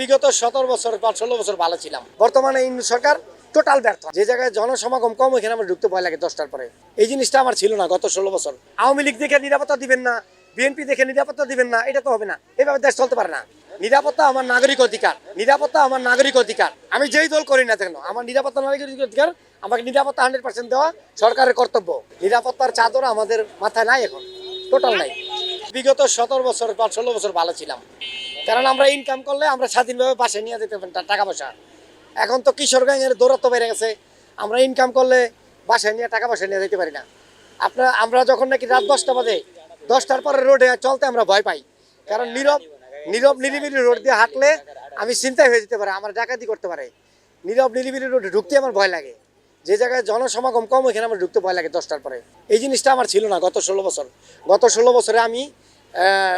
বিগত সতেরো বছর বা ষোলো বছর ভালো ছিলাম। বর্তমানে ইন্দু সরকার টোটাল ব্যর্থ। যে জায়গায় জনসমাগম কম, ওইখানে আমার ঢুকতে ভয় লাগে দশটার পরে। এই জিনিসটা আমার ছিল না গত ষোলো বছর। আওয়ামী লীগ দেখে নিরাপত্তা দিবেন না বিএনপি দেখে নিরাপত্তা দিবেন না, এটা তো হবে না। এভাবে দেশ চলতে পারে না। নিরাপত্তা আমার নাগরিক অধিকার। নিরাপত্তা আমার নাগরিক অধিকার। আমি যেই দল করি না কেন, আমার নিরাপত্তা নাগরিক অধিকার আমাকে নিরাপত্তা হান্ড্রেড পার্সেন্ট দেওয়া সরকারের কর্তব্য। নিরাপত্তার চাদর আমাদের মাথায় নাই এখন টোটাল নাই। বিগত সতেরো বছর বা ষোলো বছর ভালো ছিলাম। কারণ আমরা ইনকাম করলে আমরা স্বাধীনভাবে বাসে নিয়ে যেতে পারি টাকা পয়সা। এখন তো কিশোরগঞ্জের দৌরত্ব বেড়ে গেছে। আমরা ইনকাম করলে বাসায় নিয়ে টাকা পয়সা নিয়ে যেতে পারি না। আপনার, আমরা যখন নাকি রাত দশটা বাজে, দশটার পরে রোডে চলতে আমরা ভয় পাই। কারণ নীরব নীরব নিরিবিলি রোড দিয়ে হাঁটলে আমি চিন্তায় হয়ে যেতে পারে, আমার ডাকাতি করতে পারে। নীরব নিরিবিলি রোডে ঢুকতে আমার ভয় লাগে। যে জায়গায় জনসমাগম কম, ওইখানে আমার ঢুকতে ভয় লাগে দশটার পরে। এই জিনিসটা আমার ছিল না গত ষোলো বছর। গত ষোলো বছরে আমি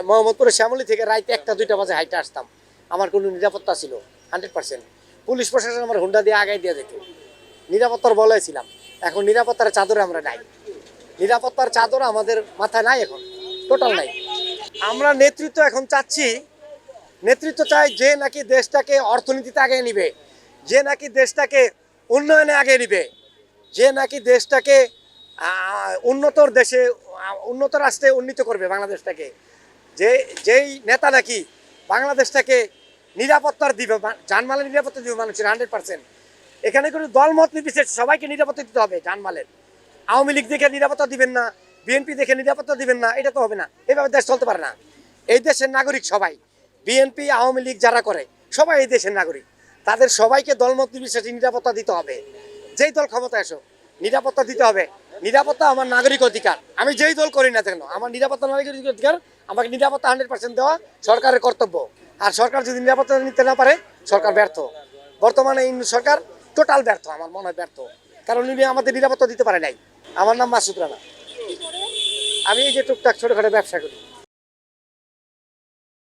মোহাম্মদপুরের শ্যামলি থেকে রাইতে একটা, দুইটা বাজে হাইটে আসতাম। আমার কোনো নিরাপত্তা ছিল, হান্ড্রেড পার্সেন্ট। পুলিশ প্রশাসন আমার হুন্ডা দিয়ে আগাই দিয়ে যেত। নিরাপত্তার বলয় ছিলাম। এখন নিরাপত্তার চাদরে আমরা নাই। নিরাপত্তার চাদর আমাদের মাথায় নাই এখন টোটাল নাই। আমরা নেতৃত্ব এখন চাচ্ছি, নেতৃত্ব চাই যে নাকি দেশটাকে অর্থনীতিতে আগে নিবে, যে নাকি দেশটাকে উন্নয়নে আগে নিবে, যে নাকি দেশটাকে উন্নতর দেশে উন্নত রাষ্ট্রে উন্নীত করবে বাংলাদেশটাকে। যে, যেই নেতা নাকি বাংলাদেশটাকে নিরাপত্তার দিবে জানমালের নিরাপত্তা দিবে মানুষের হান্ড্রেড পার্সেন্ট এখানে কোনো দলমত নির্বিশেষে সবাইকে নিরাপত্তা দিতে হবে জানমালের আওয়ামী লীগ দেখে নিরাপত্তা দিবেন না, বিএনপি দেখে নিরাপত্তা দিবেন না, এটা তো হবে না। এভাবে দেশ চলতে পারে না। এই দেশের নাগরিক সবাই, বিএনপি, আওয়ামী লীগ যারা করে, সবাই এই দেশের নাগরিক। তাদের সবাইকে দলমত নির্বিশেষে নিরাপত্তা দিতে হবে। যেই দল ক্ষমতায় আসো নিরাপত্তা দিতে হবে। নিরাপত্তা আমার নাগরিক অধিকার। আমি যেই দল করি না কেন, আমার নিরাপত্তা নাগরিক অধিকার আমাকে নিরাপত্তা হান্ড্রেড দেওয়া সরকারের কর্তব্য। আর সরকার যদি নিরাপত্তা নিতে না পারে, সরকার ব্যর্থ। বর্তমানে এই সরকার টোটাল ব্যর্থ, আমার মনে হয় ব্যর্থ। কারণ উনি আমাদের নিরাপত্তা দিতে পারে নাই। আমার নাম মাসুদ রানা। আমি এই যে টুকটাক ছোটোখাটো ব্যবসা করি